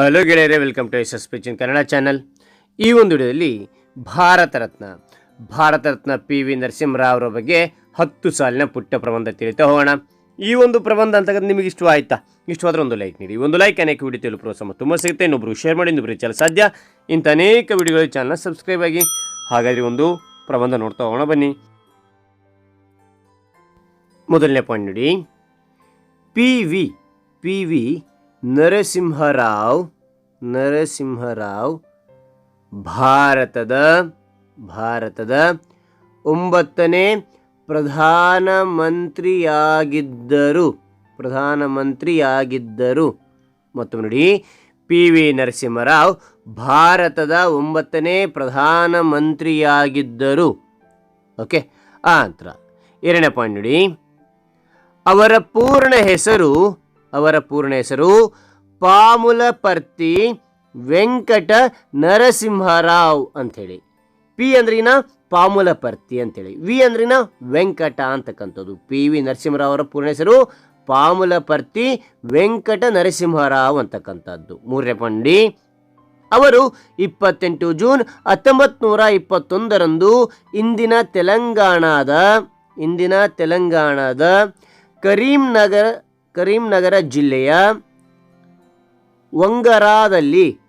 Hello ಗೆಳೆಯರೆ welcome to S S ಪಿಚಿನ್ Kannada channel ಈ ಒಂದು ವಿಡಿಯೋದಲ್ಲಿ ಭಾರತ ರತ್ನ ಭಾರತ ರತ್ನ ಪಿ ವಿ ನರಸಿಂಹರಾವ್ ಬಗ್ಗೆ ಹತ್ತು ಸಾಲಿನ ಪುಟ್ಟ ಪ್ರಬಂಧ ತಿಳಿತಾ ಹೋಗೋಣ. ಈ ಒಂದು ಪ್ರಬಂಧ ಅಂತಕ್ಕಂಥ ನಿಮಗೆ ಇಷ್ಟು ಇಷ್ಟವಾದ್ರೆ ಒಂದು ಲೈಕ್ ನೀಡಿ. ಒಂದು ಲೈಕ್ ಅನೇಕ ವಿಡಿಯೋ ತಿಳಿದು ಪ್ರೋತ್ಸಾಹ ತುಂಬ ಸಿಗುತ್ತೆ. ಇನ್ನೊಬ್ಬರು ಶೇರ್ ಮಾಡಿ, ಇನ್ನೊಬ್ರು ಚಾನಲ್ ಸಾಧ್ಯ. ಇಂಥ ಅನೇಕ ವಿಡಿಯೋಗಳ ಚಾನಲ್ನ ಸಬ್ಸ್ಕ್ರೈಬ್ ಆಗಿ. ಹಾಗಾದರೆ ಒಂದು ಪ್ರಬಂಧ ನೋಡ್ತಾ ಹೋಗೋಣ, ಬನ್ನಿ. ಮೊದಲನೇ ಪಾಯಿಂಟ್ ನೋಡಿ. P V P V Narasimha Rao Narasimha Rao, ಭಾರತದ ಭಾರತದ ಒಂಬತ್ತನೇ ಪ್ರಧಾನಮಂತ್ರಿಯಾಗಿದ್ದರು. ಪ್ರಧಾನಮಂತ್ರಿಯಾಗಿದ್ದರು. ಮತ್ತು ನೋಡಿ, ಪಿ ವಿ ನರಸಿಂಹರಾವ್ ಭಾರತದ ಒಂಬತ್ತನೇ ಪ್ರಧಾನಮಂತ್ರಿಯಾಗಿದ್ದರು. ಓಕೆ, ಆ ನಂತರ ಎರಡನೇ ಪಾಯಿಂಟ್ ನೋಡಿ. ಅವರ ಪೂರ್ಣ ಹೆಸರು, ಅವರ ಪೂರ್ಣ ಹೆಸರು ಪಾಮುಲಪರ್ತಿ ವೆಂಕಟ ನರಸಿಂಹರಾವ್ ಅಂಥೇಳಿ. ಪಿ ಅಂದ್ರಿನ ಪಾಮುಲಪರ್ತಿ ಅಂತೇಳಿ ವಿ ಅಂದ್ರಿನ ವೆಂಕಟ ಅಂತಕ್ಕಂಥದ್ದು. ಪಿ ವಿ ನರಸಿಂಹರಾವ್ ಅವರ ಪೂರ್ಣ ಹೆಸರು ಪಾಮುಲಪರ್ತಿ ವೆಂಕಟ ನರಸಿಂಹರಾವ್ ಅಂತಕ್ಕಂಥದ್ದು. ಮೂರನೇ ಪಂಡಿ. ಅವರು ಇಪ್ಪತ್ತೆಂಟು ಜೂನ್ ಹತ್ತೊಂಬತ್ತು ನೂರ ಇಪ್ಪತ್ತೊಂದರಂದು ಇಂದಿನ ತೆಲಂಗಾಣದ ಇಂದಿನ ತೆಲಂಗಾಣದ ಕರೀಂನಗರ ಕರೀಂನಗರ ಜಿಲ್ಲೆಯ ವಂಗರಾದಲ್ಲಿ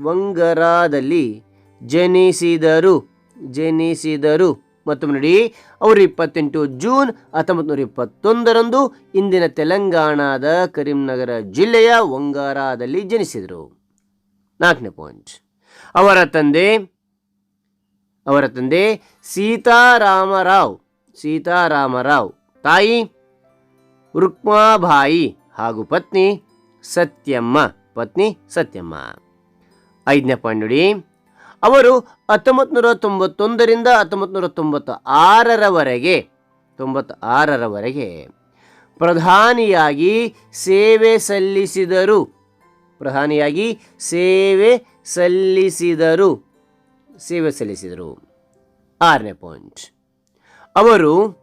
ವಂಗರಾದಲ್ಲಿ ಜನಿಸಿದರು ಜನಿಸಿದರು. ಮತ್ತು ನೋಡಿ, ಅವರು ಇಪ್ಪತ್ತೆಂಟು ಜೂನ್ ಹತ್ತೊಂಬತ್ತು ನೂರ ಇಪ್ಪತ್ತೊಂದರಂದು ಇಂದಿನ ತೆಲಂಗಾಣದ ಕರೀಂನಗರ ಜಿಲ್ಲೆಯ ವಂಗಾರಾದಲ್ಲಿ ಜನಿಸಿದರು. ನಾಲ್ಕನೇ ಪಾಯಿಂಟ್ ಅವರ ತಂದೆ ಅವರ ತಂದೆ ಸೀತಾರಾಮರಾವ್ ಸೀತಾರಾಮರಾವ್. ತಾಯಿ ರುಕ್ಮಾಬಾಯಿ ಹಾಗೂ ಪತ್ನಿ ಸತ್ಯಮ್ಮ. ಪತ್ನಿ ಸತ್ಯಮ್ಮ. ಐದನೇ ಪಾಯಿಂಟ್ ನೋಡಿ ಅವರು ಹತ್ತೊಂಬತ್ತು ನೂರ ತೊಂಬತ್ತೊಂದರಿಂದ ಹತ್ತೊಂಬತ್ತು ನೂರ ತೊಂಬತ್ತ ಆರರವರೆಗೆ ತೊಂಬತ್ತ ಆರರವರೆಗೆ ಪ್ರಧಾನಿಯಾಗಿ ಸೇವೆ ಸಲ್ಲಿಸಿದರು. ಪ್ರಧಾನಿಯಾಗಿ ಸೇವೆ ಸಲ್ಲಿಸಿದರು. ಸೇವೆ ಸಲ್ಲಿಸಿದರು. ಆರನೇ ಪಾಯಿಂಟ್ ಅವರು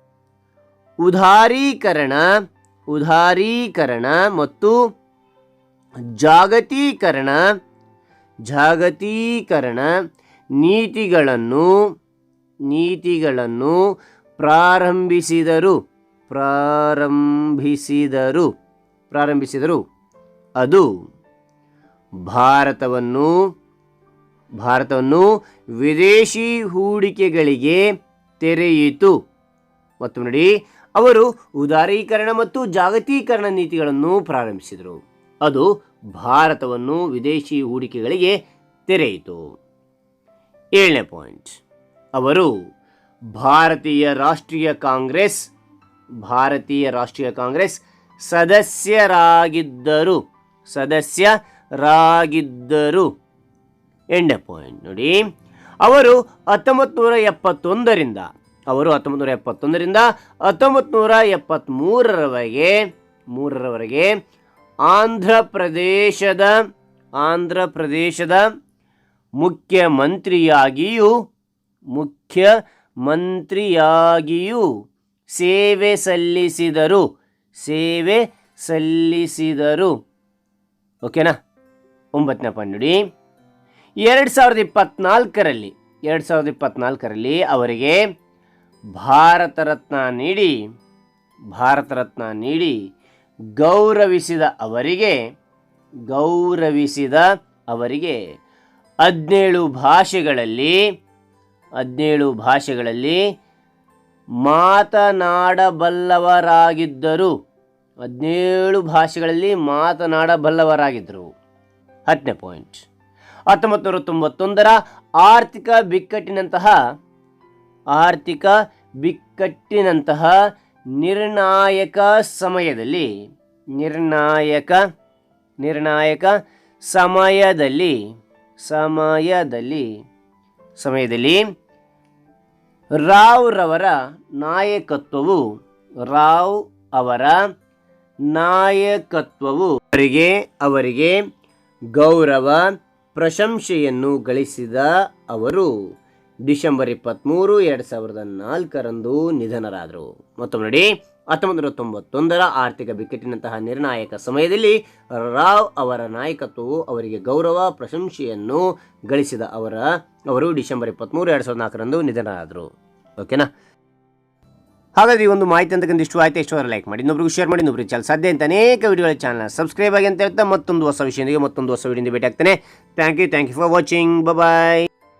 ಉದಾರೀಕರಣ ಉದಾರೀಕರಣ ಮತ್ತು ಜಾಗತೀಕರಣ ಜಾಗತೀಕರಣ ನೀತಿಗಳನ್ನು ನೀತಿಗಳನ್ನು ಪ್ರಾರಂಭಿಸಿದರು ಪ್ರಾರಂಭಿಸಿದರು ಪ್ರಾರಂಭಿಸಿದರು. ಅದು ಭಾರತವನ್ನು ಭಾರತವನ್ನು ವಿದೇಶಿ ಹೂಡಿಕೆಗಳಿಗೆ ತೆರೆಯಿತು. ಮತ್ತು ನೋಡಿ, ಅವರು ಉದಾರೀಕರಣ ಮತ್ತು ಜಾಗತೀಕರಣ ನೀತಿಗಳನ್ನು ಪ್ರಾರಂಭಿಸಿದರು. ಅದು ಭಾರತವನ್ನು ವಿದೇಶಿ ಹೂಡಿಕೆಗಳಿಗೆ ತೆರೆಯಿತು. ಏಳನೇ ಪಾಯಿಂಟ್. ಅವರು ಭಾರತೀಯ ರಾಷ್ಟ್ರೀಯ ಕಾಂಗ್ರೆಸ್, ಭಾರತೀಯ ರಾಷ್ಟ್ರೀಯ ಕಾಂಗ್ರೆಸ್ ಸದಸ್ಯರಾಗಿದ್ದರು ಸದಸ್ಯರಾಗಿದ್ದರು. ಎಂಟನೇ ಪಾಯಿಂಟ್ ನೋಡಿ. ಅವರು ಹತ್ತೊಂಬತ್ತು ನೂರ ಎಪ್ಪತ್ತೊಂದರಿಂದ, ಅವರು ಹತ್ತೊಂಬತ್ತು ನೂರ ಎಪ್ಪತ್ತೊಂದರಿಂದ ಹತ್ತೊಂಬತ್ತು ನೂರ ಎಪ್ಪತ್ತ್ಮೂರರವರೆಗೆ ಮೂರರವರೆಗೆ ಆಂಧ್ರ ಪ್ರದೇಶದ ಆಂಧ್ರ ಪ್ರದೇಶದ ಮುಖ್ಯಮಂತ್ರಿಯಾಗಿಯೂ ಮುಖ್ಯಮಂತ್ರಿಯಾಗಿಯೂ ಸೇವೆ ಸಲ್ಲಿಸಿದರು ಸೇವೆ ಸಲ್ಲಿಸಿದರು. ಓಕೆನಾ? ಒಂಬತ್ತನೇ ಪಂಡುಡಿ ಎರಡು ಸಾವಿರದ ಇಪ್ಪತ್ನಾಲ್ಕರಲ್ಲಿ, ಎರಡು ಸಾವಿರದ ಇಪ್ಪತ್ನಾಲ್ಕರಲ್ಲಿ ಅವರಿಗೆ ಭಾರತ ರತ್ನ ನೀಡಿ, ಭಾರತ ರತ್ನ ನೀಡಿ ಗೌರವಿಸಿದ ಅವರಿಗೆ ಗೌರವಿಸಿದ ಅವರಿಗೆ ಹದಿನೇಳು ಭಾಷೆಗಳಲ್ಲಿ ಹದಿನೇಳು ಭಾಷೆಗಳಲ್ಲಿ ಮಾತನಾಡಬಲ್ಲವರಾಗಿದ್ದರು. ಹದಿನೇಳು ಭಾಷೆಗಳಲ್ಲಿ ಮಾತನಾಡಬಲ್ಲವರಾಗಿದ್ದರು. ಹತ್ತನೇ ಪಾಯಿಂಟ್ ಹತ್ತೊಂಬತ್ತು ನೂರ ತೊಂಬತ್ತೊಂದರ ಆರ್ಥಿಕ ಬಿಕ್ಕಟ್ಟಿನಂತಹ ಆರ್ಥಿಕ ಬಿಕ್ಕಟ್ಟಿನಂತಹ ನಿರ್ಣಾಯಕ ಸಮಯದಲ್ಲಿ, ನಿರ್ಣಾಯಕ ನಿರ್ಣಾಯಕ ಸಮಯದಲ್ಲಿ ಸಮಯದಲ್ಲಿ ಸಮಯದಲ್ಲಿ ರಾವ್ ರವರ ನಾಯಕತ್ವವು, ರಾವ್ ಅವರ ನಾಯಕತ್ವವು ಅವರಿಗೆ ಅವರಿಗೆ ಗೌರವ, ಪ್ರಶಂಸೆಯನ್ನು ಗಳಿಸಿದ ಅವರು. ಡಿಸೆಂಬರ್ ಇಪ್ಪತ್ತ್ಮೂರು ಎರಡು ಸಾವಿರದ ನಾಲ್ಕರಂದು ನಿಧನರಾದರು. ಮತ್ತೊಮ್ಮೆ ನೋಡಿ, ಹತ್ತೊಂಬತ್ತು ನೂರ ತೊಂಬತ್ತೊಂದರ ಆರ್ಥಿಕ ಬಿಕ್ಕಟ್ಟಿನಂತಹ ನಿರ್ಣಾಯಕ ಸಮಯದಲ್ಲಿ ರಾವ್ ಅವರ ನಾಯಕತ್ವವು ಅವರಿಗೆ ಗೌರವ, ಪ್ರಶಂಸೆಯನ್ನು ಗಳಿಸಿದ ಅವರ, ಅವರು ಡಿಸೆಂಬರ್ ಇಪ್ಪತ್ತ್ಮೂರು ಎರಡು ಸಾವಿರದ ನಾಲ್ಕರಂದು ನಿಧನರಾದರು. ಓಕೆನಾ? ಹಾಗಾದ್ರೆ ಈ ಒಂದು ಮಾಹಿತಿ ಅಂತಕ್ಕಂಥ ಇಷ್ಟು ಆಯ್ತು? ಎಷ್ಟು ಲೈಕ್ ಮಾಡಿ. ಇನ್ನೊಬ್ರಿಗೆ ಶೇರ್ ಮಾಡಿ, ಇನ್ನೊಬ್ರಿಗೆ ಚಾನಲ್. ಸಾಧ್ಯ ಅಂತ ಅನೇಕ ವಿಡಿಯೋಗಳ ಚಾನಲ್ ಸಬ್ಸ್ಕ್ರೈಬ್ ಆಗಿ ಅಂತ ಹೇಳ್ತಾ ಮತ್ತೊಂದು ಹೊಸ ವಿಷಯದೊಂದಿಗೆ ಮತ್ತೊಂದು ಹೊಸ ವಿಡಿಯೋದಿಂದ ಭೇಟಿ ಆಗ್ತಾನೆ thank you thank you for watching bye